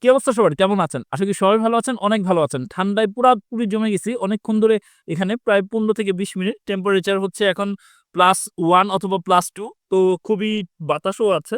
কি অবস্থা সবার? কেমন আছেন? আশা করি সবাই ভালো আছেন, অনেক ভালো আছেন। ঠান্ডায় পুরাপুরি জমে গেছি। অনেকক্ষণ ধরে এখানে প্রায় পনেরো থেকে বিশ মিনিট। টেম্পারেচার হচ্ছে এখন প্লাস ওয়ান অথবা প্লাস টু তো খুবই বাতাসও আছে।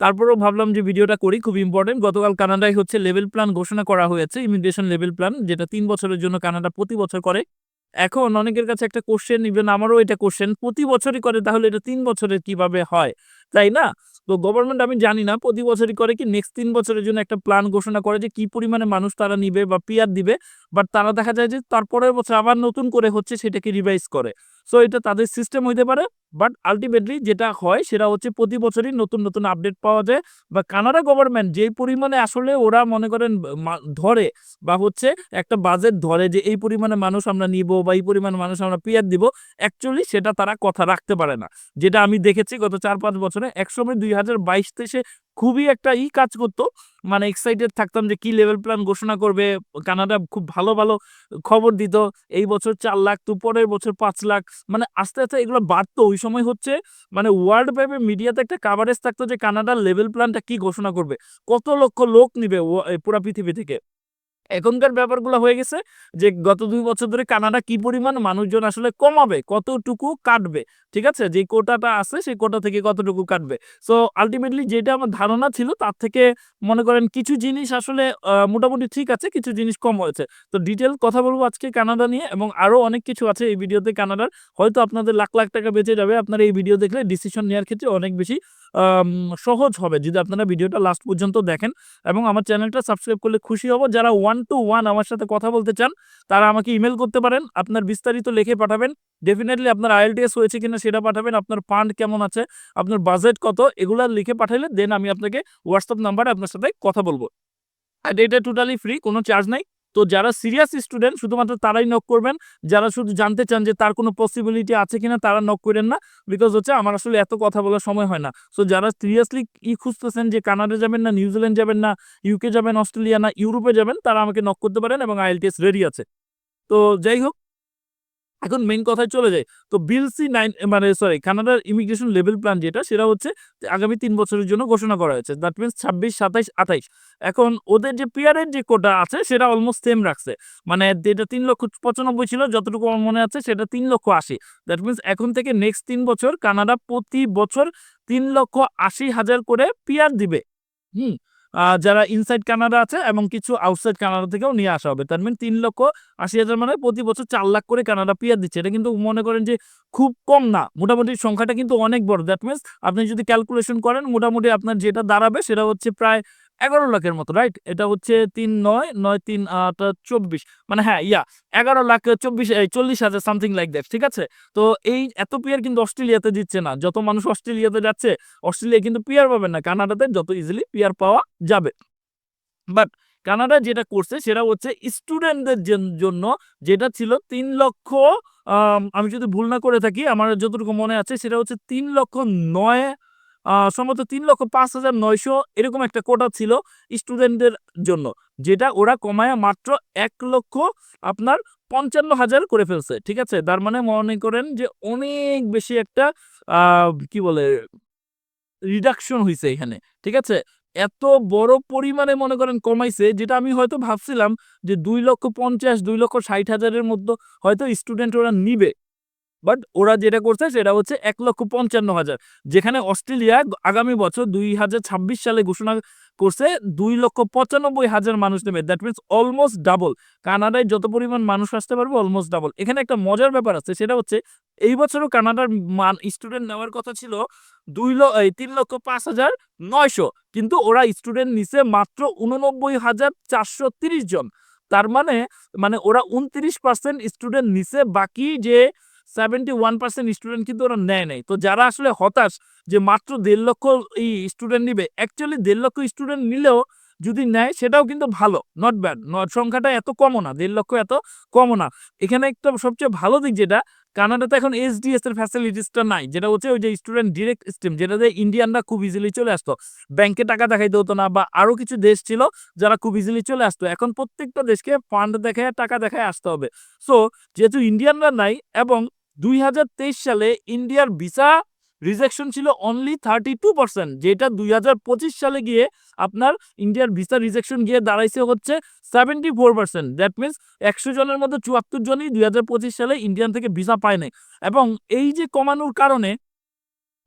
তারপরেও ভাবলাম যে ভিডিওটা করি, খুব ইম্পর্টেন্ট গতকাল কানাডায় হচ্ছে লেভেল প্ল্যান ঘোষণা করা হয়েছে ইমিগ্রেশন লেভেল প্ল্যান, যেটা তিন বছরের জন্য কানাডা প্রতি বছর করে। এখন অনেকের কাছে একটা কোশ্চেন ইভেন আমারও এটা কোশ্চেন প্রতি বছরই করে, তাহলে এটা তিন বছরের কীভাবে হয়? তাই না? তো গভর্নমেন্ট আমি জানি না, প্রতি বছরই করে কি নেক্সট তিন বছরের জন্য একটা প্ল্যান ঘোষণা করে যে কি পরিমাণে মানুষ তারা নিবে বা পিয়ার দিবে। বাট তারা দেখা যায় যে তারপরের বছর আবার নতুন করে হচ্ছে সেটাকে রিভাইজ করে। সো এটা তাদের সিস্টেম হইতে পারে বাট আলটিমেটলি যেটা হয় সেটা হচ্ছে প্রতি বছরই নতুন নতুন আপডেট পাওয়া যায় বা কানাডা গভর্নমেন্ট যেই পরিমাণে আসলে ওরা মনে করেন ধরে বা হচ্ছে একটা বাজেট ধরে যে এই পরিমাণে মানুষ আমরা নিব বা এই পরিমাণে মানুষ আমরা পিয়ার দিব অ্যাকচুয়ালি সেটা তারা কথা রাখতে পারে না। যেটা আমি দেখেছি গত চার, পাঁচ বছরে একসময় দুই হাজার বাইশ তেইশে খুবই একটা ই কাজ করতো। মানে এক্সাইটেড থাকতাম যে কি লেভেল প্ল্যান ঘোষণা করবে। কানাডা খুব ভালো ভালো খবর দিত। এই বছর চার লাখ, তো পরের বছর পাঁচ লাখ। মানে আস্তে আস্তে এগুলো বাড়তো। ওই সময় হচ্ছে মানে ওয়ার্ল্ড ব্যাপে মিডিয়াতে একটা কাভারেজ থাকতো যে কানাডার লেভেল প্ল্যানটা কি ঘোষণা করবে। কত লক্ষ লোক নিবে পুরা পৃথিবী থেকে। এখনকার ব্যাপারগুলো হয়ে গেছে যে গত দুই বছর ধরে কানাডা কি পরিমাণ মানুষজন আসলে কমাবে, কতটুকু কাটবে, ঠিক আছে? যে কোটাটা আছে সেই কোটা থেকে কতটুকু কাটবে। সো আলটিমেটলি যেটা আমার ধারণা ছিল তার থেকে মনে করেন কিছু জিনিস আসলে মোটামুটি ঠিক আছে, কিছু জিনিস কম হয়েছে। তো ডিটেল কথা বলব আজকে কানাডা নিয়ে এবং আরও অনেক কিছু আছে এই ভিডিওতে কানাডার। হয়তো আপনাদের লাখ লাখ টাকা বেঁচে যাবে, আপনারা এই ভিডিও দেখলে ডিসিশন নেওয়ার ক্ষেত্রে অনেক বেশি সহজ হবে যদি আপনারা ভিডিওটা লাস্ট পর্যন্ত দেখেন। এবং আমার চ্যানেলটা সাবস্ক্রাইব করলে খুশি হব। যারা ওয়ান টু ওয়ান আমার সাথে কথা বলতে চান, তারা আমাকে ইমেল করতে পারেন, আপনার বিস্তারিত লিখে পাঠাবেন। ডেফিনেটলি আপনার আইএলটিএস হয়েছে কিনা সেটা পাঠাবেন, আপনার ফান্ড কেমন আছে, আপনার বাজেট কত, এগুলো লিখে পাঠাইলে দেন আমি আপনাকে হোয়াটসঅ্যাপ নাম্বারে আপনার সাথে কথা বলব। আর এটা টোটালি ফ্রি কোনো চার্জ নাই। তো যারা সিরিয়াস স্টুডেন্ট শুধুমাত্র তারাই নক করবেন। যারা শুধু জানতে চান যে তার কোনো পসিবিলিটি আছে কিনা, তারা নক করেন না। বিকজ হচ্ছে আমার আসলে এত কথা বলার সময় হয় না। সো যারা সিরিয়াসলি ই খুঁজতেছেন যে কানাডা যাবেন না, নিউজিল্যান্ড যাবেন না ইউকে যাবেন, অস্ট্রেলিয়া না, ইউরোপে যাবেন, তারা আমাকে নক করতে পারেন এবং আইএলটিএস রেডি আছে। তো যাই হোক এখন মেইন কথায় চলে যায় তো বিল সি নাইন মানে সরি কানাডার ইমিগ্রেশন লেভেল প্ল্যান যেটা, সেটা হচ্ছে আগামী তিন বছরের জন্য ঘোষণা করা হয়েছে। দ্যাট মিনস ছাব্বিশ, সাতাইশ, আঠাইশ। এখন ওদের যে পিয়ারের যে কোটা আছে, সেটা অলমোস্ট সেম রাখছে। মানে যেটা তিন লক্ষ পঁচানব্বই ছিল, যতটুকু আমার মনে আছে, সেটা তিন লক্ষ আশি। দ্যাট মিনস এখন থেকে নেক্সট তিন বছর কানাডা প্রতি বছর তিন লক্ষ আশি হাজার করে পিয়ার দিবে। হুম যারা ইনসাইড কানাডা আছে এবং কিছু আউটসাইড কানাডা থেকেও নিয়ে আসা হবে। তার মানে তিন লক্ষ আশি হাজার মানে প্রতি বছর চার লাখ করে কানাডা পিয়ার দিচ্ছে। এটা কিন্তু মনে করেন যে খুব কম না। মোটামুটি সংখ্যাটা কিন্তু অনেক বড়। দ্যাট মিনস আপনি যদি ক্যালকুলেশন করেন, মোটামুটি আপনার যেটা দাঁড়াবে সেটা হচ্ছে প্রায় এগারো লাখের মতো রাইট এটা হচ্ছে তিন নয় নয় তিন আট চব্বিশ। মানে হ্যাঁ ইয়া, এগারো লাখ চব্বিশ চল্লিশ হাজার সামথিং লাইক দ্যাট ঠিক আছে? তো এই এত পিয়ার কিন্তু অস্ট্রেলিয়াতে দিচ্ছে না। যত মানুষ অস্ট্রেলিয়াতে যাচ্ছে অস্ট্রেলিয়া কিন্তু পিয়ার পাবেন না। কানাডাতে যত ইজিলি পিয়ার পাওয়া যাবে। বাট কানাডা যেটা করছে, সেটা হচ্ছে স্টুডেন্টদের জন্য যেটা ছিল তিন লক্ষ আমি যদি ভুল না করে থাকি, আমার যতটুকু মনে আছে, সেটা হচ্ছে তিন লক্ষ নয় সম্ভবত তিন লক্ষ পাঁচ হাজার নয়শো এরকম একটা কোটা ছিল স্টুডেন্টদের জন্য, যেটা ওরা কমায় মাত্র এক লক্ষ আপনার পঞ্চান্ন হাজার করে ফেলছে, ঠিক আছে? তার মানে মনে করেন যে অনেক বেশি একটা কি বলে রিডাকশন হয়েছে এখানে, ঠিক আছে? এত বড় পরিমাণে মনে করেন কমাইছে, যেটা আমি হয়তো ভাবছিলাম যে দুই লক্ষ পঞ্চাশ, দুই লক্ষ ষাট হাজারের মধ্যে হয়তো স্টুডেন্ট ওরা নিবে বাট ওরা যেটা করছে সেটা হচ্ছে এক লক্ষ পঞ্চান্ন হাজার, যেখানে অস্ট্রেলিয়া আগামী বছর দুই হাজার ছাব্বিশ সালে ঘোষণা করছে দুই লক্ষ পঁচানব্বই হাজার মানুষ নেবে। দ্যাট মিনস অলমোস্ট ডাবল কানাডায় যত পরিমাণ মানুষ আসতে পারবে অলমোস্ট ডাবল এখানে একটা মজার ব্যাপার আছে, সেটা হচ্ছে এই বছরও কানাডার মান স্টুডেন্ট নেওয়ার কথা ছিল দুই লক্ষ তিন লক্ষ পাঁচ হাজার নয়শো। কিন্তু ওরা স্টুডেন্ট নিছে মাত্র উননব্বই হাজার চারশো তিরিশ জন। তার মানে মানে ওরা উনত্রিশ পার্সেন্ট স্টুডেন্ট নিছে। বাকি যে সেভেন্টি ওয়ান পার্সেন্ট স্টুডেন্ট কিন্তু ওরা নেয় নাই। তো যারা আসলে হতাশ যে মাত্র দেড় লক্ষ এই স্টুডেন্ট নিবে অ্যাকচুয়ালি দেড় লক্ষ স্টুডেন্ট নিলেও যদি নেয় সেটাও কিন্তু ভালো নট ব্যাড সংখ্যাটা এত কমও না, দেড় লক্ষ এত কমও না। এখানে একটা সবচেয়ে ভালো দিক যেটা, কানাডাতে এখন এসডিএস এর ফ্যাসিলিটিসটা নাই, যেটা হচ্ছে ওই যে স্টুডেন্ট ডিরেক্ট স্ট্রিম যেটাতে ইন্ডিয়ানরা খুব ইজিলি চলে আসতো। ব্যাংকে টাকা দেখাইতে হতো না বা আরও কিছু দেশ ছিল যারা খুব ইজিলি চলে আসতো। এখন প্রত্যেকটা দেশকে ফান্ড দেখায়, টাকা দেখায় আসতে হবে। সো যেহেতু ইন্ডিয়ানরা নাই এবং দুই হাজার তেইশ সালে ইন্ডিয়ার ভিসা রিজেকশন ছিল অনলি থার্টি টু পার্সেন্ট যেটা দুই হাজার পঁচিশ সালে গিয়ে আপনার ইন্ডিয়ার ভিসা রিজেকশন গিয়ে দাঁড়াইছে হচ্ছে seventy four percent that means একশো জনের মধ্যে চুয়াত্তর জনই দুই হাজার পঁচিশ সালে ইন্ডিয়ান থেকে ভিসা পায় নাই। এবং এই যে কমানোর কারণে,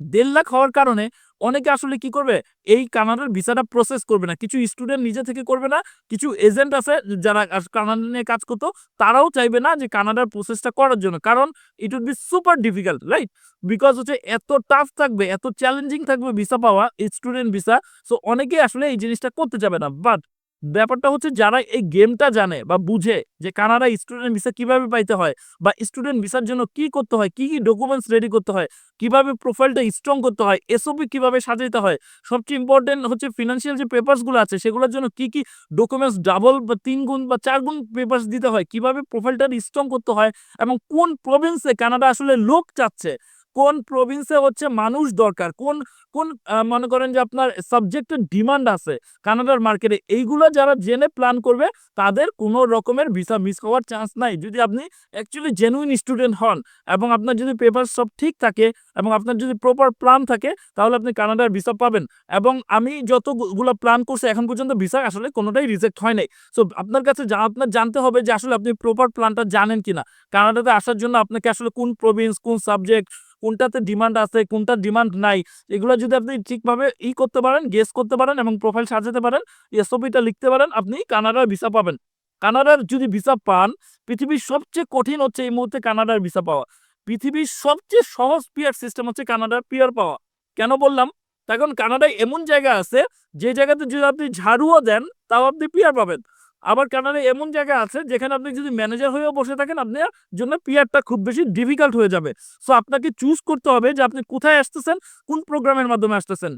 দেড় লাখ হওয়ার কারণে অনেকে আসলে কি করবে? এই কানাডার ভিসাটা প্রসেস করবে না। কিছু স্টুডেন্ট নিজে থেকে করবে না, কিছু এজেন্ট আছে যারা কানাডা নিয়ে কাজ করতো, তারাও চাইবে না যে কানাডার প্রসেসটা করার জন্য। কারণ it would be super difficult right because হচ্ছে এত টাফ থাকবে, এত চ্যালেঞ্জিং থাকবে ভিসা পাওয়া স্টুডেন্ট ভিসা সো অনেকেই আসলে এই জিনিসটা করতে যাবে না। বাট ব্যাপারটা হচ্ছে যারা এই গেমটা জানে বা বুঝে যে কানাডা স্টুডেন্ট ভিসা কীভাবে পাইতে হয় বা স্টুডেন্ট ভিসার জন্য কি করতে হয়, কি কি ডকুমেন্টস রেডি করতে হয়, কীভাবে প্রোফাইলটা স্ট্রং করতে হয় এসওপি কীভাবে সাজাইতে হয়, সবচেয়ে ইম্পর্টেন্ট হচ্ছে ফিনান্সিয়াল যে পেপারসগুলো আছে সেগুলোর জন্য কি কি ডকুমেন্টস ডাবল বা তিন গুণ বা চার গুণ পেপারস দিতে হয়, কীভাবে প্রোফাইলটা স্ট্রং করতে হয় এবং কোন প্রভিন্সে কানাডা আসলে লোক চাচ্ছে। কোন প্রভিন্সে হচ্ছে মানুষ দরকার? কোন কোন মনে করেন যে আপনার সাবজেক্টের ডিমান্ড আছে কানাডার মার্কেটে এইগুলো যারা জেনে প্ল্যান করবে, তাদের কোনো রকমের ভিসা মিস হওয়ার চান্স নাই। যদি আপনি অ্যাকচুয়ালি জেনুইন স্টুডেন্ট হন এবং আপনার যদি পেপার সব ঠিক থাকে এবং আপনার যদি প্রপার প্ল্যান থাকে, তাহলে আপনি কানাডার ভিসা পাবেন। এবং আমি যতগুলো প্ল্যান করছি, এখন পর্যন্ত ভিসা আসলে কোনোটাই রিজেক্ট হয় নাই। সো আপনার কাছে আপনার জানতে হবে যে আসলে আপনি প্রপার প্ল্যানটা জানেন কিনা। কানাডাতে আসার জন্য আপনাকে আসলে কোন প্রভিন্স কোন সাবজেক্ট কোনটাতে ডিমান্ড আছে, কোনটা ডিমান্ড নাই, এগুলো যদি আপনি ঠিকভাবে ই করতে পারেন গেস করতে পারেন এবং প্রোফাইল সাজাতে পারেন এসওপিটা লিখতে পারেন, আপনি কানাডার ভিসা পাবেন। কানাডার যদি ভিসা পান, পৃথিবীর সবচেয়ে কঠিন হচ্ছে এই মুহূর্তে কানাডার ভিসা পাওয়া। পৃথিবীর সবচেয়ে সহজ পিয়ার সিস্টেম হচ্ছে কানাডার পিয়ার পাওয়া। কেন বললাম? তখন কানাডায় এমন জায়গা আছে, যে জায়গাতে যদি আপনি ঝাড়ুও দেন, তাও আপনি পিয়ার পাবেন। আবার কানাডায় এমন জায়গা আছে যেখানে আপনি যদি ম্যানেজার হয়েও বসে থাকেন, আপনার জন্য পিয়ারটা খুব বেশি ডিফিকাল্ট হয়ে যাবে। সো আপনাকে চুজ করতে হবে যে আপনি কোথায় আসতেছেন, কোন প্রোগ্রামের মাধ্যমে আসতেছেন।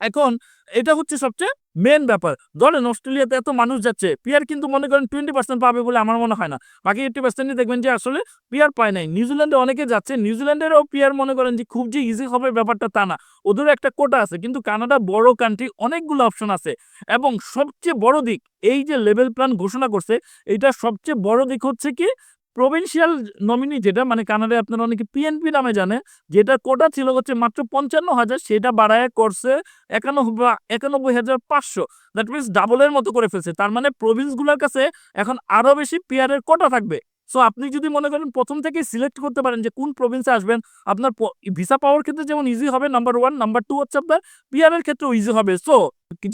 এখন এটা হচ্ছে সবচেয়ে মেন ব্যাপার। ধরেন অস্ট্রেলিয়াতে এত মানুষ যাচ্ছে পিয়ার কিন্তু মনে করেন টোয়েন্টি পার্সেন্ট পাবে বলে আমার মনে হয় না। বাকি এইটটি পার্সেন্টই দেখবেন যে আসলে পিয়ার পায় নাই। নিউজিল্যান্ডে অনেকে যাচ্ছে নিউজিল্যান্ডেরও পিয়ার মনে করেন যে খুব যে ইজি হবে ব্যাপারটা তা না। ওদেরও একটা কোটা আছে, কিন্তু কানাডা বড় কান্ট্রি অনেকগুলো অপশন আছে। এবং সবচেয়ে বড় দিক, এই যে লেভেল প্ল্যান ঘোষণা করছে এটা সবচেয়ে বড় দিক হচ্ছে কি প্রভিনশিয়াল নমিনি যেটা মানে কানাডায় আপনারা অনেকে পিএনপি নামে জানে, যেটা কোটা ছিল হচ্ছে মাত্র পঞ্চান্ন হাজার সেটা বাড়ায় করছে একানব্বই একানব্বই হাজার পাঁচশো। দ্যাট মিনস ডাবলের মতো করে ফেলছে। তার মানে প্রভিন্সগুলোর কাছে এখন আরও বেশি পিয়ারের কোটা থাকবে। সো আপনি যদি মনে করেন প্রথম থেকে সিলেক্ট করতে পারেন যে কোন প্রভিন্সে আসবেন, আপনার ভিসা পাওয়ার ক্ষেত্রে যেমন ইজি হবে নাম্বার ওয়ান নাম্বার টু হচ্ছে আপনার পিয়ারের ক্ষেত্রেও ইজি হবে। সো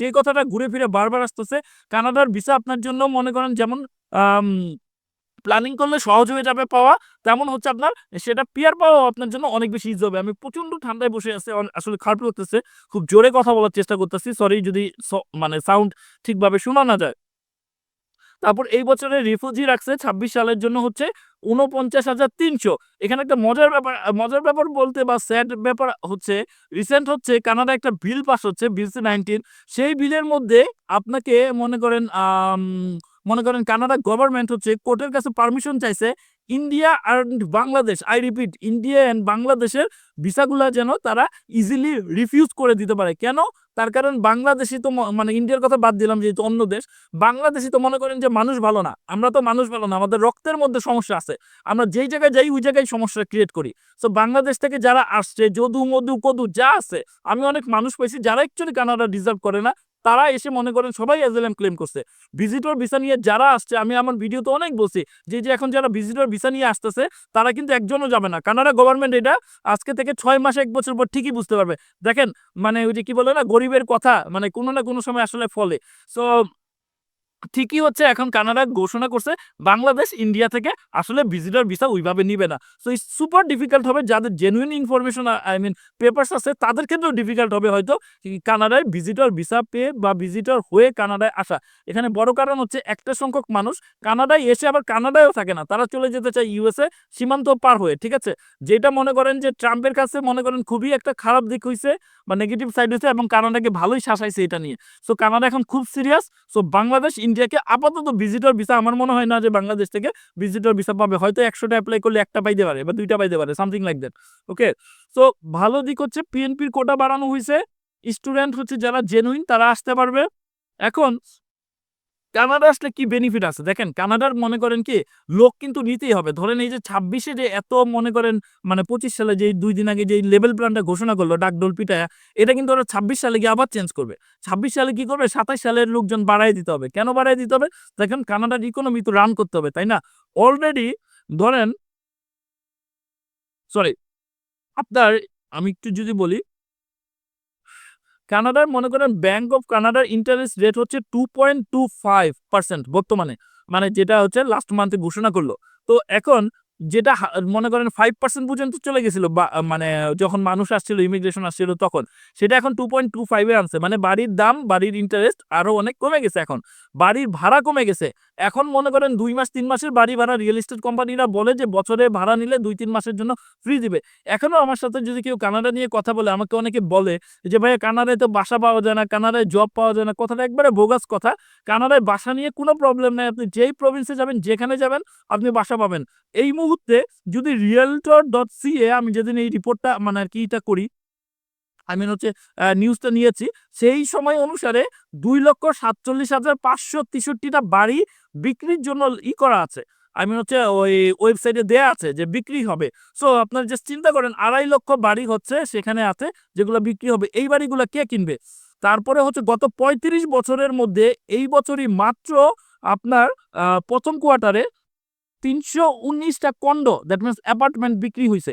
যে কথাটা ঘুরে ফিরে বারবার আসতেছে, কানাডার ভিসা আপনার জন্য মনে করেন যেমন প্ল্যানিং করলে সহজ হয়ে যাবে পাওয়া। তেমন হচ্ছে আপনার, সেটা পিয়ার পাওয়া আপনার জন্য অনেক বেশি ইজি হবে। আমি প্রচণ্ড ঠান্ডায় বসে আছে আসলে খারাপ লাগতেছে। খুব জোরে কথা বলার চেষ্টা করতেছি। সরি যদি মানে সাউন্ড ঠিকভাবে শোনা না যায়। তারপর এই বছরে রিফিউজি রাখছে ছাব্বিশ সালের জন্য হচ্ছে উনপঞ্চাশ হাজার তিনশো। এখানে একটা মজার ব্যাপার মজার ব্যাপার বলতে বা স্যাড ব্যাপার হচ্ছে রিসেন্ট হচ্ছে কানাডা একটা বিল পাস হচ্ছে বিল সি নাইনটিন সেই বিলের মধ্যে আপনাকে মনে করেন মনে করেন কানাডা গভর্নমেন্ট হচ্ছে কোর্টের কাছে পারমিশন চাইছে India and Bangladesh I repeat India and বাংলাদেশের ভিসাগুলা যেন তারা ইজিলি রিফিউজ করে দিতে পারে। কেন? তার কারণ বাংলাদেশি তো মানে ইন্ডিয়ার কথা বাদ দিলাম যেহেতু অন্য দেশ। বাংলাদেশি তো মনে করেন যে মানুষ ভালো না। আমরা তো মানুষ ভালো না, আমাদের রক্তের মধ্যে সমস্যা আছে। আমরা যেই জায়গায় যাই, ওই জায়গায় সমস্যা ক্রিয়েট করি। সো বাংলাদেশ থেকে যারা আসছে, যদু, মধু, কদু, যা আছে, আমি অনেক মানুষ পাইছি যারা অ্যাকচুয়ালি কানাডা ডিজার্ভ করে না। তারা এসে মনে করেন সবাই অ্যাজেলাম ক্লেম করছে। ভিজিটর ভিসা নিয়ে যারা আসছে, আমি আমার ভিডিও তো অনেক বলছি, যে যে, এখন যারা ভিজিটর ভিসা নিয়ে আসতেছে, তারা কিন্তু একজনও যাবে না। কানাডা গভর্নমেন্ট এটা আজকে থেকে ছয় মাসে, এক বছর পর ঠিকই বুঝতে পারবে। দেখেন মানে ওই যে কি বলে না, গরিবের কথা মানে কোনো না কোনো সময় আসলে ফলে। সো ঠিকই হচ্ছে, এখন কানাডা ঘোষণা করছে বাংলাদেশ ইন্ডিয়া থেকে আসলে ভিজিটর ভিসা ওইভাবে নিবে না। সো সুপার ডিফিকাল্ট হবে, যাদের genuine information I mean papers আছে, তাদের ক্ষেত্রেও ডিফিকাল্ট হবে হয়তো কানাডায় ভিজিটর ভিসা পেয়ে বা ভিজিটর হয়ে কানাডায় আসা। এখানে বড় কারণ হচ্ছে একটা সংখ্যক মানুষ কানাডায় এসে আবার কানাডায়ও থাকে না, তারা চলে যেতে চায় ইউএসএ সীমান্ত পার হয়ে, ঠিক আছে? যেটা মনে করেন যে ট্রাম্পের কাছে মনে করেন খুবই একটা খারাপ দিক হয়েছে বা নেগেটিভ সাইড হয়েছে এবং কানাডাকে ভালোই শাসাইছে এটা নিয়ে। সো কানাডা এখন খুব সিরিয়াস সো বাংলাদেশ ইন্ডিয়াকে আপাতত ভিজিটর ভিসা আমার মনে হয় না যে বাংলাদেশ থেকে ভিজিটর ভিসা পাবে। হয়তো একশোটা অ্যাপ্লাই করলে একটা পাইতে পারে বা দুইটা পাইতে পারে something like that okay so ভালো দিক হচ্ছে পিএনপির কোটা বাড়ানো হয়েছে স্টুডেন্ট হচ্ছে যারা জেনুইন তারা আসতে পারবে। এখন কানাডা আসলে কি বেনিফিট আছে? দেখেন, কানাডার মনে করেন কি, লোক কিন্তু নিতেই হবে। ধরেন এই যে ছাব্বিশে যে এত মনে করেন মানে পঁচিশ সালে যে দুই দিন আগে যে লেভেল প্ল্যানটা ঘোষণা করল ডাকডোল পিটায়া, এটা কিন্তু ওরা ছাব্বিশ সালে গিয়ে আবার চেঞ্জ করবে। ছাব্বিশ সালে কি করবে? সাতাশ সালের লোকজন বাড়াই দিতে হবে। কেন বাড়াই দিতে হবে? দেখেন, কানাডার ইকোনমি তো রান করতে হবে, তাই না? অলরেডি ধরেন সরি আপনার, আমি একটু যদি বলি কানাডার, মনে করেন ব্যাঙ্ক অফ কানাডার ইন্টারেস্ট রেট হচ্ছে two point two five percent বর্তমানে। মানে যেটা হচ্ছে লাস্ট মান্থে ঘোষণা করল। তো এখন যেটা মনে করেন ফাইভ পার্সেন্ট পর্যন্ত চলে গেছিল মানে যখন মানুষ আসছিল ইমিগ্রেশন আসছিল তখন, সেটা এখন টু পয়েন্ট টু ফাইভে আনছে। মানে বাড়ির দাম, বাড়ির ইন্টারেস্ট আরও অনেক কমে গেছে এখন। বাড়ির ভাড়া কমে গেছে। এখন মনে করেন দুই মাস, তিন মাসের বাড়ি ভাড়া রিয়েল এস্টেট কোম্পানিরা বলে যে, বছরে ভাড়া নিলে দুই, তিন মাসের জন্য ফ্রি দিবে। এখনও আমার সাথে যদি কেউ কানাডা নিয়ে কথা বলে, আমাকে অনেকে বলে যে, ভাইয়া, কানাডায় তো বাসা পাওয়া যায় না, কানাডায় জব পাওয়া যায় না। কথাটা একবারে বোগাস কথা। কানাডায় বাসা নিয়ে কোনো প্রবলেম নেই। আপনি যেই প্রভিন্সে যাবেন, যেখানে যাবেন, আপনি বাসা পাবেন। এই মুহূর্তে যদি রিয়েলটর ডট সিএ আমি যেদিন এই রিপোর্টটা মানে আর কি এটা করি আমি হচ্ছে নিউজটা নিয়েছি, সেই সময় অনুসারে দুই লক্ষ সাতচল্লিশ হাজার পাঁচশো তেষট্টিটা বাড়ি বিক্রির জন্য ই করা আছে। আমি হচ্ছে, ওই ওয়েবসাইটে দেয়া আছে যে বিক্রি হবে। সো আপনার জাস্ট চিন্তা করেন, আড়াই লক্ষ বাড়ি হচ্ছে সেখানে আছে, যেগুলো বিক্রি হবে, এই বাড়িগুলো কে কিনবে? তারপরে হচ্ছে গত পঁয়ত্রিশ বছরের মধ্যে, এই বছরই মাত্র আপনার প্রথম কোয়ার্টারে তিনশো উনিশটা কন্ডো দ্যাট মিনস অ্যাপার্টমেন্ট বিক্রি হয়েছে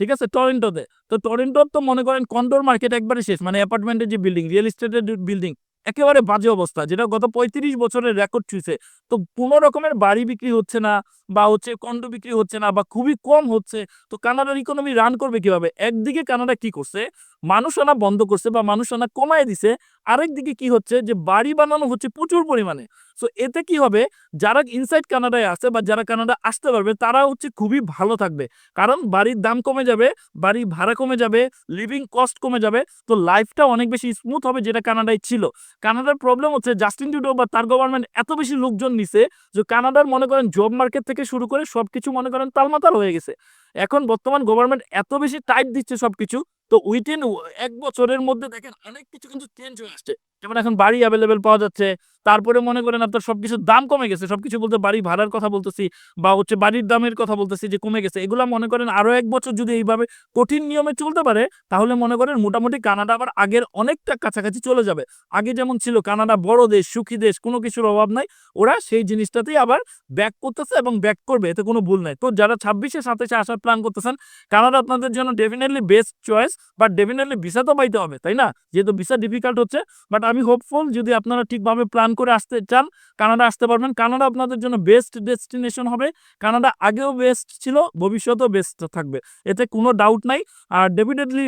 ঠিক আছে টরেন্টোতে তো টরেন্টোর তো মনে করেন কন্ডোর মার্কেট একবারে শেষ মানে অ্যাপার্টমেন্টের যে বিল্ডিং রিয়েল এস্টেটের বিল্ডিং একেবারে বাজে অবস্থা, যেটা গত পঁয়ত্রিশ বছরের রেকর্ড ছুঁয়েছে তো কোনো রকমের বাড়ি বিক্রি হচ্ছে না, বা হচ্ছে কন্ডো বিক্রি হচ্ছে না, বা খুবই কম হচ্ছে, তো কানাডার ইকোনমি রান করবে কীভাবে? একদিকে কানাডা কি করছে? মানুষ আনা বন্ধ করছে, বা মানুষ আনা কমায় দিছে আরেকদিকে কি হচ্ছে যে বাড়ি বানানো হচ্ছে প্রচুর পরিমাণে। সো এতে কি হবে? যারা ইনসাইড কানাডায় আছে বা যারা কানাডা আসতে পারবে, তারা হচ্ছে খুবই ভালো থাকবে। কারণ বাড়ির দাম কমে যাবে বাড়ি ভাড়া কমে যাবে লিভিং কস্ট কমে যাবে। তো লাইফটা অনেক বেশি স্মুথ হবে যেটা কানাডায় ছিল। কানাডার প্রবলেম হচ্ছে জাস্টিন ট্রুডো বা তার গভর্নমেন্ট এত বেশি লোকজন নিছে যে কানাডার মনে করেন জব মার্কেট থেকে শুরু করে সবকিছু মনে করেন তালমাতাল হয়ে গেছে। এখন বর্তমান গভর্নমেন্ট এত বেশি টাইট দিচ্ছে সবকিছু তো উইথিন এক বছরের মধ্যে দেখেন অনেক কিছু কিন্তু চেঞ্জ হয়ে আসছে। যেমন এখন বাড়ি অ্যাভেলেবেল পাওয়া যাচ্ছে তারপরে মনে করেন আপনার সবকিছুর দাম কমে গেছে, সবকিছু বলতে বাড়ি ভাড়ার কথা বলতেছি বা হচ্ছে বাড়ির দামের কথা বলতেছি যে কমে গেছে, এগুলা মনে করেন আরও এক বছর যদি এইভাবে কঠিন নিয়মে চলতে পারে, তাহলে মনে করেন মোটামুটি কানাডা আবার আগের অনেকটা কাছাকাছি চলে যাবে। আগে যেমন ছিল কানাডা বড় দেশ, সুখী দেশ, কোনো কিছুর অভাব নাই, ওরা সেই জিনিসটাতেই আবার ব্যাক করতেছে এবং ব্যাক করবে, এতে কোনো ভুল নাই। তো যারা ছাব্বিশে সাতাশে আসার প্ল্যান করতেছেন, কানাডা আপনাদের জন্য definitely best choice but definitely visa তো পাইতে হবে, তাই না? যেহেতু ভিসা ডিফিকাল্ট হচ্ছে বাট আমি হোপফুল যদি আপনারা ঠিকভাবে প্ল্যান করে আসতে চান, কানাডা আসতে পারবেন। কানাডা আপনাদের জন্য বেস্ট ডেস্টিনেশন হবে। কানাডা আগেও বেস্ট ছিল, ভবিষ্যতেও বেস্ট থাকবে। এতে কোনো ডাউট নাই। আর ডেফিনেটলি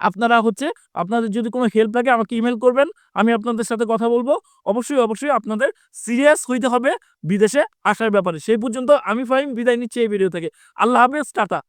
আপনারা হচ্ছে, আপনাদের যদি কোনো হেল্প লাগে আমাকে ইমেল করবেন, আমি আপনাদের সাথে কথা বলব। অবশ্যই অবশ্যই আপনাদের সিরিয়াস হইতে হবে বিদেশে আসার ব্যাপারে। সেই পর্যন্ত আমি ফাইম বিদায় নিচ্ছি এই ভিডিও থেকে। আল্লাহ হাফেজ, টাটা।